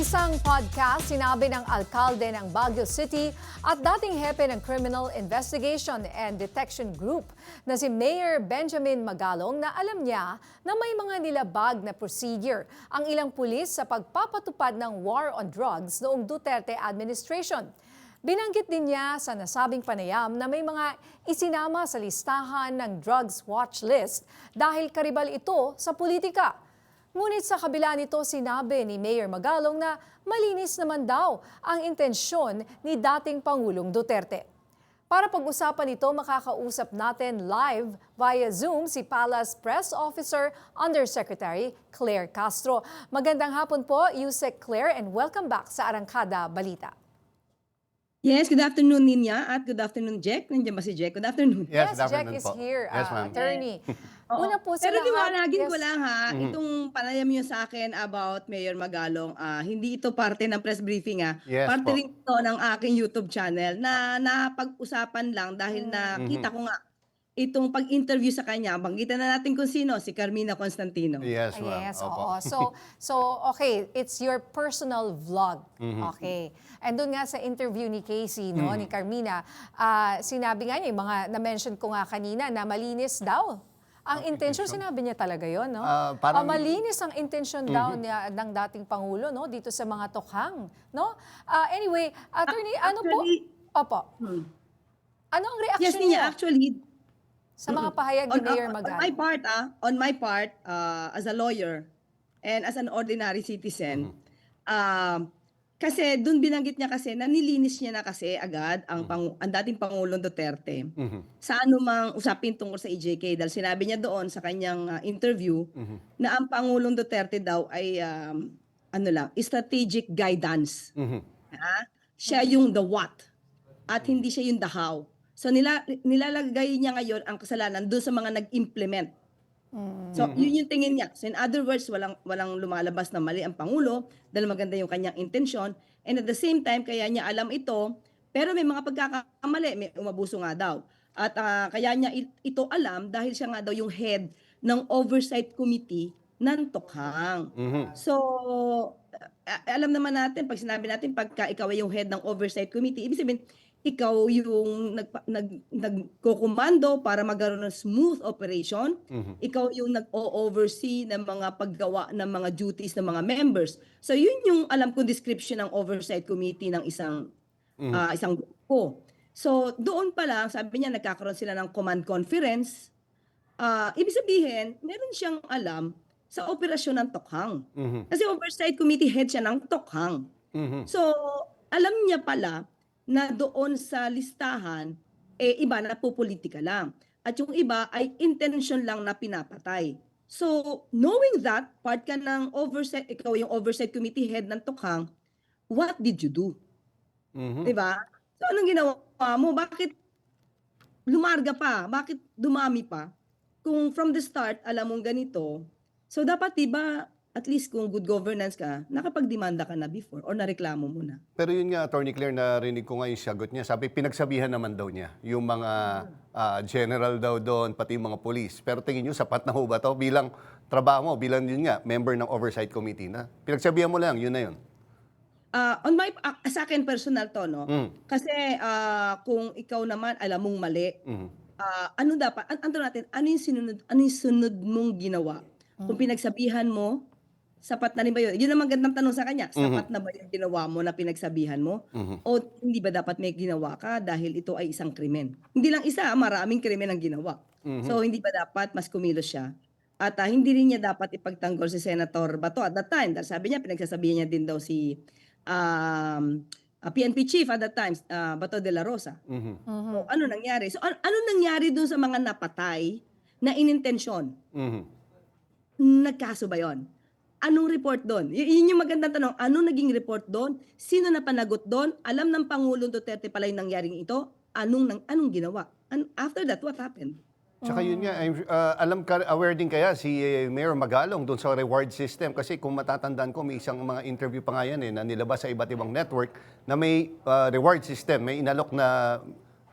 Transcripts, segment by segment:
isang podcast, sinabi ng alkalde ng Baguio City at dating hepe ng Criminal Investigation and Detection Group na si Mayor Benjamin Magalong na alam niya na may mga nilabag na procedure ang ilang pulis sa pagpapatupad ng war on drugs noong Duterte administration. Binanggit din niya sa nasabing panayam na may mga isinama sa listahan ng drugs watch list dahil karibal ito sa politika. Ngunit sa kabila nito sinabi ni Mayor Magalong na malinis naman daw ang intensyon ni dating Pangulong Duterte. Para pag-usapan ito, makakausap natin live via Zoom si Palace Press Officer Undersecretary Claire Castro. Magandang hapon po, Yusek Claire, and welcome back sa Arangkada Balita. Yes, good afternoon Ninya at good afternoon Jack. Nandiyan ba si Jack? Good afternoon. Yes, Yes, good Jack afternoon is po. here, Yes, uh, attorney. Oo. Una po sa Pero lahat, liwanagin ko yes. lang ha, itong panayam niyo sa akin about Mayor Magalong, ah, hindi ito parte ng press briefing ha. Yes parte po. rin ito ng aking YouTube channel na napag-usapan lang dahil nakita ko nga itong pag-interview sa kanya. Banggitan na natin kung sino, si Carmina Constantino. Yes, Ah, ma'am. Yes, Opo. oo. So, so okay, it's your personal vlog. Mm-hmm. Okay. And doon nga sa interview ni Casey, no, Mm-hmm. ni Carmina, ah, sinabi nga niya, yung mga na-mention ko nga kanina, na malinis daw. Ang intention, sinabi niya talaga yon, no? Ah, parang- Ah, malinis ang intention daw niya, ng dating Pangulo, no, dito sa mga tokhang, no? Ah, anyway, attorney, ano po? Actually, Opo. hmm. Ano ang Yes, reaction Ninya, niyo actually, sa mga pahayag ni on, Mayor on- Magal? my part, ah, on my part, uh, as a lawyer and as an ordinary citizen, um, kasi doon binanggit niya kasi na nilinis niya na kasi agad ang, pang, ang dating Pangulong Duterte Mhm. sa anumang usapin tungkol sa EJK dahil sinabi niya doon sa kanyang ah, interview Mhm. na ang Pangulong Duterte daw ay um, ano lang, strategic guidance. Mhm. Ha? Siya yung the what at hindi siya yung the how. So nila, nilalagay niya ngayon ang kasalanan doon sa mga nag-implement. So yun yung tingin niya. So in other words, walang walang lumalabas na mali ang pangulo dahil maganda yung kanyang intensyon and at the same time kaya niya alam ito pero may mga pagkakamali, may umabuso nga daw. At ah, kaya niya it- ito alam dahil siya nga daw yung head ng oversight committee ng Tokhang. Mhm. So, alam naman natin, pag sinabi natin, pagka ikaw ay yung head ng oversight committee, ibig sabihin, ikaw yung nagpa- nag, nagkokomando para magkaroon ng smooth operation. Mhm. Ikaw yung nag-o-oversee ng mga paggawa ng mga duties ng mga members. So, yun yung alam kong description ng oversight committee ng isang Mhm. ah, isang grupo. So, doon pa lang, sabi niya, nagkakaroon sila ng command conference. Ah, ibig sabihin, meron siyang alam sa operasyon ng Tokhang. Mhm. Kasi oversight committee head siya ng Tokhang. Mhm. So, alam niya pala na doon sa listahan, eh, iba na pupolitika lang. At yung iba ay intention lang na pinapatay. So, knowing that, part ka ng oversight, ikaw yung oversight committee head ng Tokhang, what did you do? Mhm. Di ba? So, anong ginawa mo? Bakit lumarga pa? Bakit dumami pa? Kung from the start, alam mong ganito, so dapat di ba at least kung good governance ka, nakapagdemanda ka na before or nareklamo mo na. Pero yun nga, Attorney Claire, narinig ko nga yung sagot niya. Sabi, pinagsabihan naman daw niya yung mga ah, general daw doon, pati yung mga police. Pero tingin niyo, sapat na ho ba to bilang trabaho mo, bilang yun nga, member ng oversight committee na? Pinagsabihan mo lang, yun na yun. Ah, on my ah, sa akin personal to no. Mm. Kasi ah, kung ikaw naman alam mong mali, Mhm. ah, ano dapat an- ano natin ano yung sinunod ano yung sunod mong ginawa? Kung pinagsabihan mo, sapat na rin ba yun? Yun ang magandang tanong sa kanya. Sapat na ba yung ginawa mo na pinagsabihan mo? Mhm. O hindi ba dapat may ginawa ka dahil ito ay isang krimen? Hindi lang isa, maraming krimen ang ginawa. Mhm. So hindi ba dapat mas kumilos siya? At ah, hindi rin niya dapat ipagtanggol si Senator Bato at that time. Dahil sabi niya, pinagsasabihan niya din daw si um, ah, PNP chief at that time, ah, Bato de la Rosa. Mhm. Mhm. So, ano nangyari? So, an- ano nangyari dun sa mga napatay na inintensyon? Mhm. Nagkaso ba yon? Anong report doon? Y- yun yung magandang tanong. Anong naging report doon? Sino na panagot doon? Alam ng Pangulong Duterte pala yung nangyaring ito? Anong, nang, anong ginawa? An- after that, what happened? Tsaka yun nga, I'm- uh, alam ka, aware din kaya si eh, Mayor Magalong doon sa reward system kasi kung matatandaan ko may isang mga interview pa nga yan eh, na nilabas sa iba't ibang network na may uh, reward system, may inalok na,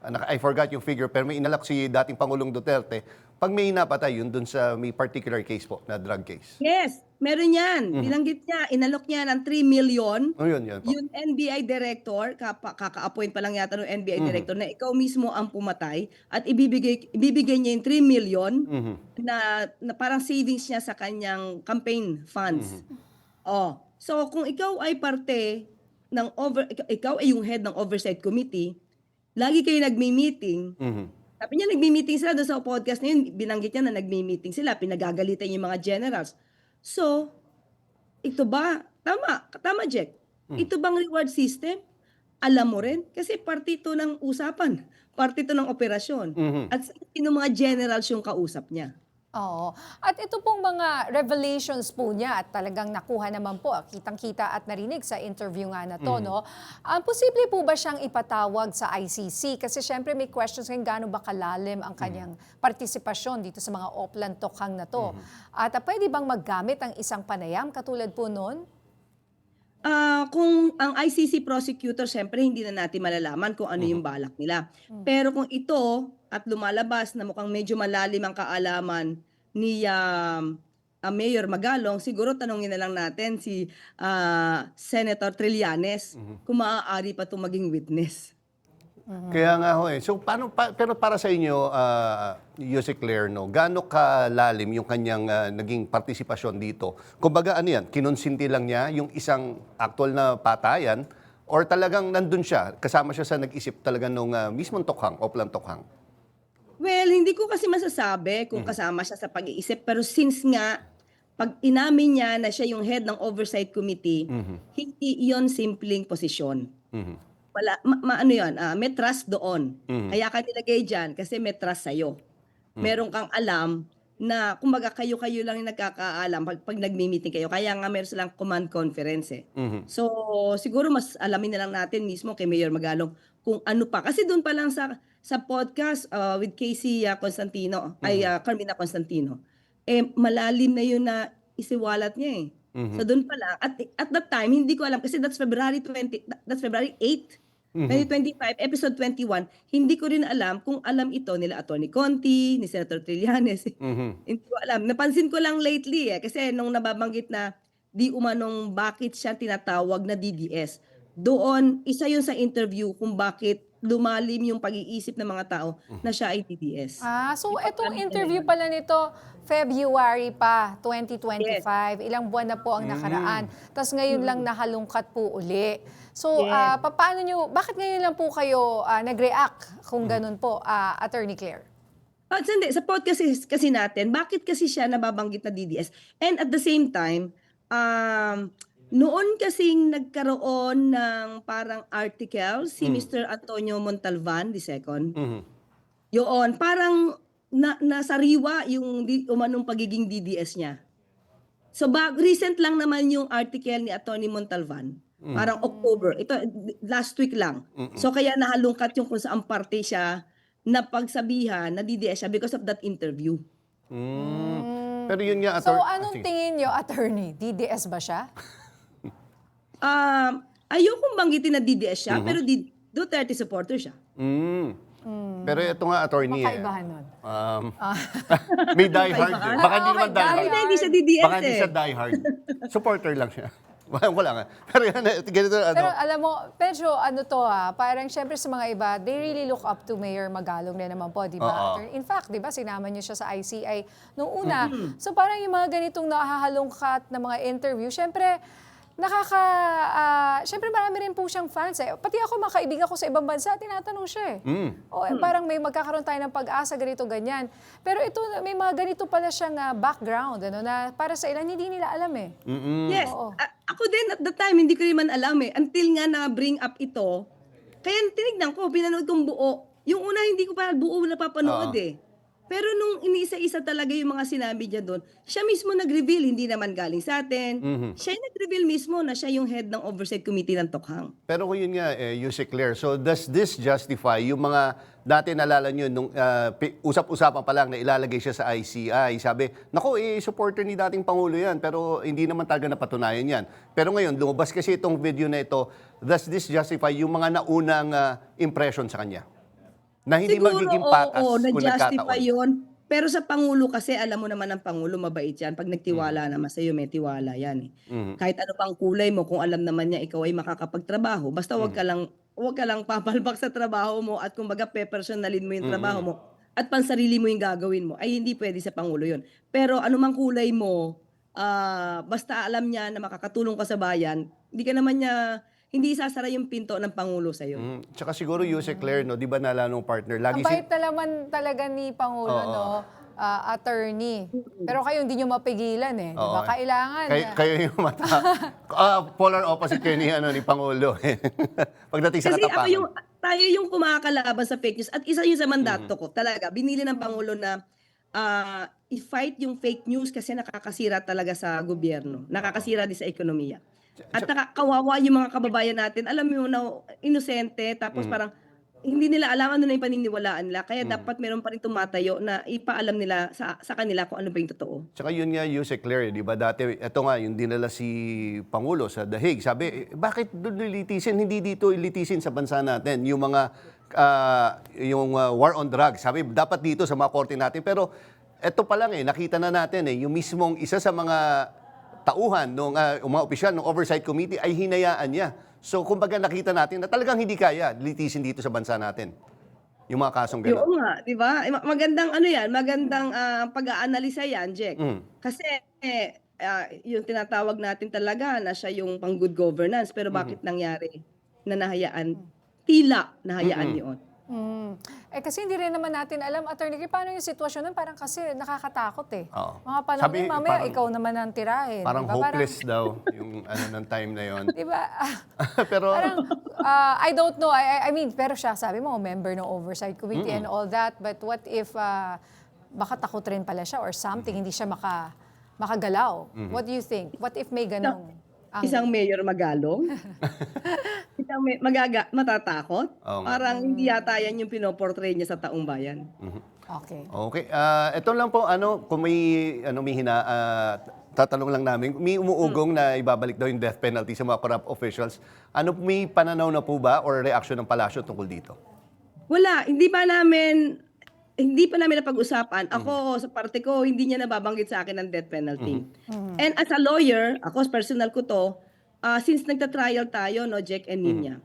ah, naka- I forgot yung figure, pero may inalok si dating Pangulong Duterte pag may napatay, yun dun sa may particular case po, na drug case. Yes, meron yan. Binanggit niya, inalok niya ng 3 million. Oh, yun, yun po. Yung NBI director, kapa, kaka-appoint pa lang yata ng NBI Mhm. director na ikaw mismo ang pumatay at ibibigay ibibigay niya yung 3 million Mhm. na, na parang savings niya sa kanyang campaign funds. Oh, so kung ikaw ay parte ng over ikaw- ay yung head ng oversight committee, lagi kayo nagmi-meeting. Mhm. Sabi niya nagmi-meeting sila doon sa podcast na yun, binanggit niya na nagmi-meeting sila, pinagagalitan yung mga generals. So, ito ba, tama, tama Jack, ito bang reward system? Alam mo rin, kasi parte ito ng usapan, parte ito ng operasyon. Mhm. At sino mga generals yung kausap niya? Oo. At ito pong mga revelations po niya at talagang nakuha naman po, kitang-kita at narinig sa interview nga na to, no? Ang posible po ba siyang ipatawag sa ICC? Kasi syempre may questions ngayon, gaano ba kalalim ang kanyang partisipasyon dito sa mga oplan tokhang na to? At ah, pwede bang maggamit ang isang panayam katulad po noon? Ah, kung ang ICC prosecutor, syempre hindi na natin malalaman kung ano yung balak nila. Pero kung ito at lumalabas na mukhang medyo malalim ang kaalaman ni um, ah, Mayor Magalong, siguro tanongin na lang natin si ah, Senator Trillanes kung maaari pa itong maging witness. Kaya nga ho eh. So paano pa- pero para sa inyo uh, Yose Claire no, gaano kalalim yung kanyang ah, naging partisipasyon dito? Kumbaga ano yan, kinonsinti lang niya yung isang actual na patayan or talagang nandun siya, kasama siya sa nag-isip talaga nung ah, mismong tokhang, oplan tokhang? Well, hindi ko kasi masasabi kung kasama siya sa pag-iisip. Pero since nga, pag inamin niya na siya yung head ng oversight committee, hindi yon simpleng posisyon. Mhm. Wala, ma, ma- ano yun, ah, may trust doon. Mhm. Kaya ka nilagay dyan kasi may trust sa'yo. Meron kang alam na, kumbaga kayo-kayo lang yung nagkakaalam pag, pag nagmi-meeting kayo. Kaya nga meron silang command conference eh. Mhm. So, siguro mas alamin na lang natin mismo kay Mayor Magalong kung ano pa. Kasi doon pa lang sa sa podcast uh, with Casey uh, Constantino, ay uh, Carmina Constantino, eh malalim na yun na isiwalat niya eh. So doon pa lang. At, at that time, hindi ko alam kasi that's February 20, that's February 8, 2025, episode 21. Hindi ko rin alam kung alam ito nila Attorney Conti, ni Senator Trillanes. Mhm. Hindi ko alam. Napansin ko lang lately eh. Kasi nung nababanggit na di umanong bakit siya tinatawag na DDS. Doon, isa yun sa interview kung bakit lumalim yung pag-iisip ng mga tao na siya ay DDS. Ah, so itong interview pala nito, February pa, 2025. Ilang buwan na po ang nakaraan. Tapos ngayon lang nahalungkat po uli. So, Yes. ah, pa- paano nyo, bakit ngayon lang po kayo ah, nag-react kung ganun po, ah, Attorney Claire? At sandi, sa podcast kasi, kasi natin, bakit kasi siya nababanggit na DDS? And at the same time, um, noon kasing nagkaroon ng parang article si Mr. Antonio Montalvan II. Mhm. Yun, parang na, nasariwa yung di, umanong pagiging DDS niya. So bag, recent lang naman yung article ni Attorney Montalvan. Parang October. Ito, last week lang. So kaya nahalungkat yung kung saan parte siya na pagsabihan na DDS siya because of that interview. Mm. Pero yun nga, So, attor- anong Ah, sige. tingin nyo, Attorney? DDS ba siya? Um, ayokong banggitin na DDS siya, pero di, Duterte supporter siya. Mm. Pero ito nga, attorney. eh, Kakaibahan nun. Um, may diehard eh. Baka hindi Ah, naman may diehard. Hindi, hindi siya DDS Baka hindi eh. siya diehard. Supporter lang siya. Wala nga. Pero yan, eh, ganito, ano. Pero alam mo, medyo ano to ah, parang syempre sa mga iba, they really look up to Mayor Magalong na naman po, di ba? Oo. In fact, di ba, sinama niyo siya sa ICI nung una. So parang yung mga ganitong nakahalungkat na mga interview, syempre, nakaka, ah, syempre marami rin po siyang fans eh. Pati ako, mga kaibigan ko sa ibang bansa, tinatanong siya eh. Mm. O, eh, parang may magkakaroon tayo ng pag-asa, ganito, ganyan. Pero ito, may mga ganito pala siyang ah, background, ano, na para sa ilan, hindi nila alam eh. Mm-mm. Yes. Oo. A- ako din at the time, hindi ko rin man alam eh. Until nga na-bring up ito, kaya tinignan ko, pinanood kong buo. Yung una, hindi ko pa buo napapanood Oo. eh. Pero nung iniisa-isa talaga yung mga sinabi niya doon, siya mismo nag-reveal, hindi naman galing sa atin. Mhm. Siya yung nag-reveal mismo na siya yung head ng Oversight Committee ng Tokhang. Pero kung yun nga, eh, Yusek Claire, so does this justify yung mga dati nalala nyo nung pi- usap-usapan pa lang na ilalagay siya sa ICI, sabi, nako, eh, supporter ni dating Pangulo yan, pero hindi naman talaga napatunayan yan. Pero ngayon, lumabas kasi itong video na ito, does this justify yung mga naunang ah, impression sa kanya? Na hindi Siguro, magiging patas oo, kung na-justify nagkataon. yun. Pero sa Pangulo kasi, alam mo naman ang Pangulo, mabait yan. Pag nagtiwala Mm. naman sa'yo, may tiwala yan eh. Mhm. Kahit ano pang kulay mo, kung alam naman niya ikaw ay makakapagtrabaho, basta wag Mm. ka lang, wag ka lang papalpak sa trabaho mo at kumbaga pe-personalin mo yung trabaho Mm. mo at pansarili mo yung gagawin mo, ay hindi pwede sa Pangulo yun. Pero anumang kulay mo, ah, basta alam niya na makakatulong ka sa bayan, hindi ka naman niya, hindi isasara yung pinto ng Pangulo sa'yo. Mhm. Tsaka siguro Yuse Claire, no, di ba nala nung partner, lagi Ang si... bait na naman talaga ni Pangulo, Oo. no? ah, attorney. Pero kayo hindi nyo mapigilan eh. Di ba? Oo. Kailangan. Kayo, kayo yung mata. ah, polar opposite kayo ni, ano, ni Pangulo. Pagdating sa Kasi ako katapangan. yung, tayo yung kumakalaban sa fake news. At isa yun sa mandato ko. Talaga, binili ng Pangulo na ah, i-fight yung fake news kasi nakakasira talaga sa gobyerno. Nakakasira din sa ekonomiya. At nakakawawa yung mga kababayan natin. Alam mo na inosente, tapos parang hindi nila alam ano na yung paniniwalaan nila. Kaya dapat meron pa rin tumatayo na ipaalam nila sa, sa kanila kung ano ba yung totoo. Tsaka yun nga, Yuse Claire, di ba dati, eto nga, yung dinala si Pangulo sa Dahig, sabi, eh, bakit doon ilitisin? Hindi dito ilitisin sa bansa natin. Yung mga, ah, yung ah, war on drugs, sabi, dapat dito sa mga korte natin. Pero eto pa lang eh, nakita na natin eh, yung mismong isa sa mga tauhan nung ah, yung mga opisyal ng oversight committee ay hinayaan niya. So, kumbaga nakita natin na talagang hindi kaya litisin dito sa bansa natin. Yung mga kasong gano'n. Oo nga, 'di ba? Ma- Magandang ano 'yan, magandang ah, pag-aanalisa 'yan, Jack. Mm. Kasi eh, ah, yung tinatawag natin talaga na siya yung pang good governance, pero Mm-hmm. bakit nangyari na nahayaan? Tila nahayaan Mm-mm. yun. Mm. Eh kasi hindi rin naman natin alam, attorney, kaya paano yung sitwasyon nun? Parang kasi nakakatakot eh. Oo. Mga panahon Sabi, yun, mamaya parang- ikaw naman ang tirahin. Parang di ba? hopeless daw yung ano ng time na yon. Di ba? Pero Parang, ah, I don't know. I, I- I mean, pero siya, sabi mo, member ng oversight committee and all that. But what if, ah, baka takot rin pala siya or something, hindi siya maka, makagalaw. What do you think? What if may ganong? Ang- Isang mayor magalong. Isang may, magaga, matatakot. Oo nga. Parang hindi yata yan yung pinoportray niya sa taong bayan. Okay. Okay, ah ito lang po ano kung may ano may hina ah, tatanong lang namin, may umuugong na ibabalik daw yung death penalty sa mga corrupt officials. Ano may pananaw na po ba or reaction ng palasyo tungkol dito? Wala, hindi pa namin hindi pa namin napag-usapan. Ako, sa parte ko, hindi niya nababanggit sa akin ang death penalty. And as a lawyer, ako, personal ko to, ah, since nagta-trial tayo, no, Jack and Nina,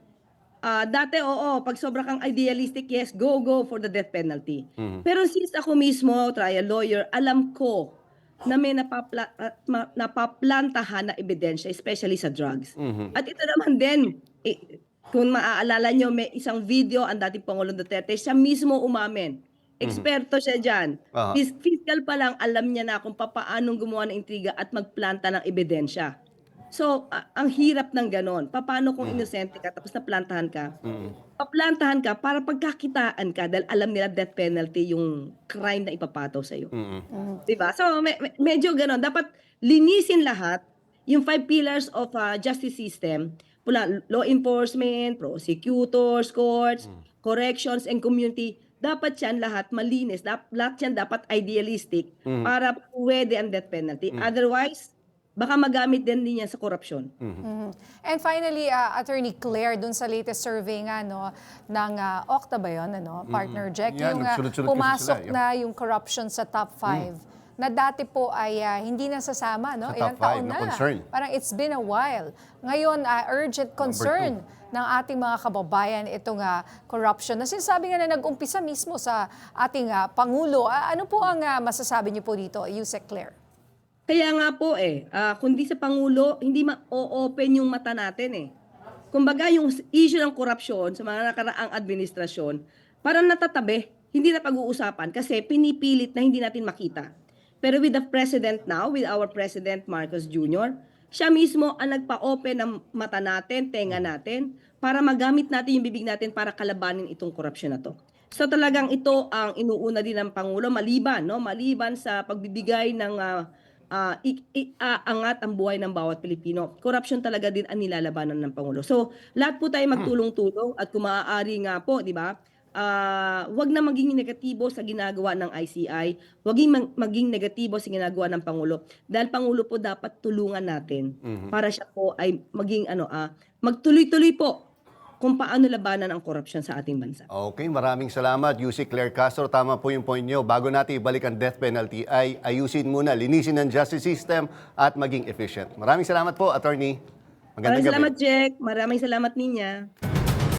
ah, dati, oo, pag sobra kang idealistic, yes, go, go for the death penalty. Pero since ako mismo, trial lawyer, alam ko na may napapla, ma- napaplantahan na ebidensya, especially sa drugs. At ito naman din, eh, kung maaalala nyo, may isang video ang dating Pangulong Duterte, siya mismo umamin. Eksperto siya dyan. Aha. His fiscal pa lang, alam niya na kung papaanong gumawa ng intriga at magplanta ng ebidensya. So, a- ang hirap ng ganon. Paano kung inosente ka tapos naplantahan ka? Paplantahan ka para pagkakitaan ka dahil alam nila death penalty yung crime na ipapataw sa'yo. Mm. Diba? So, me- me- medyo ganon. Dapat linisin lahat yung five pillars of uh, justice system. Pula, law enforcement, prosecutors, courts, corrections, and community. Dapat yan lahat malinis. Dap, lahat yan dapat idealistic para pwede ang death penalty. Otherwise, baka magamit din din yan sa korupsyon. Mhm. And finally, uh, Attorney Claire, dun sa latest survey nga no, ng uh, Okta ba yun, ano, partner Jack, Yan, yung uh, pumasok sila, yun. na yung corruption sa top 5 na dati po ay uh, hindi nasasama, no? Sa Ilang taon na na. concern. Parang it's been a while. Ngayon, uh, urgent concern ng ating mga kababayan itong uh, corruption na sinasabi nga na nag-umpisa mismo sa ating uh, Pangulo. Ah, ano po ang uh, masasabi niyo po dito, Yusek Claire? Kaya nga po eh, ah, kundi sa Pangulo, hindi ma-open yung mata natin eh. Kumbaga yung issue ng korupsyon sa mga nakaraang administrasyon, parang natatabi, hindi na pag-uusapan kasi pinipilit na hindi natin makita. Pero with the President now, with our President Marcos Jr., siya mismo ang nagpa-open ng mata natin, tenga natin, para magamit natin yung bibig natin para kalabanin itong korupsyon na to. So talagang ito ang inuuna din ng Pangulo maliban no maliban sa pagbibigay ng ah, angat ang buhay ng bawat Pilipino. Corruption talaga din ang nilalabanan ng Pangulo. So lahat po tayo magtulong-tulong at kung nga po, di ba? Ah, wag na maging negatibo sa ginagawa ng ICI, wag mag- maging negatibo sa ginagawa ng Pangulo. Dahil Pangulo po dapat tulungan natin para siya po ay maging ano ah magtuloy-tuloy po kung paano labanan ang korupsyon sa ating bansa. Okay, maraming salamat. UC Claire Castro, tama po yung point nyo. Bago natin ibalik ang death penalty ay ayusin muna, linisin ang justice system at maging efficient. Maraming salamat po, Attorney. Magandang Maraming gabi. salamat, Jack. Maraming salamat, Ninya.